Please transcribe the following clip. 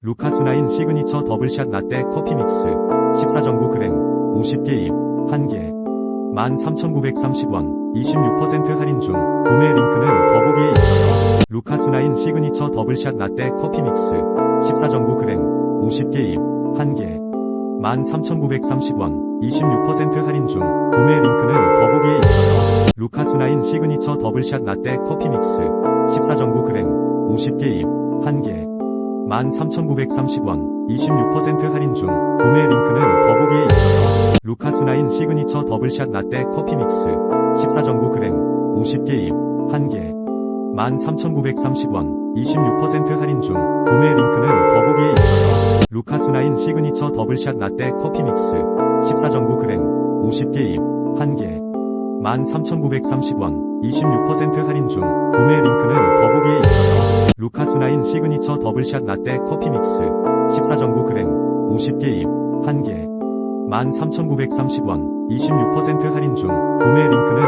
루카스나인 시그니처 더블샷 라떼 커피 믹스. 14.9g 50개 입 1개. 13,930원 26% 할인 중. 구매 링크는 더보기에 있어요. 루카스나인 시그니처 더블샷 라떼 커피 믹스. 14.9g 50개 입 1개. 13,930원 26% 할인 중. 구매 링크는 더보기에 있어요. 루카스나인 시그니처 더블샷 라떼 커피 믹스. 14.9g 50개 입 1개 13,930원 26% 할인 중 구매 링크는 더보기에 있어요. 루카스나인 시그니처 더블샷 라떼 커피 믹스 14.9g 50개 입 1개 13,930원 26% 할인 중 구매 링크는 더보기에 있어요. 루카스나인 시그니처 더블샷 라떼 커피 믹스 14.9g 50개 입 1개 13,930원 26% 할인 중 구매 링크는 더보기에 루카스나인 시그니처 더블샷 라떼 커피 믹스. 14.9g 50개 입 1개. 13,930원 26% 할인 중 구매 링크는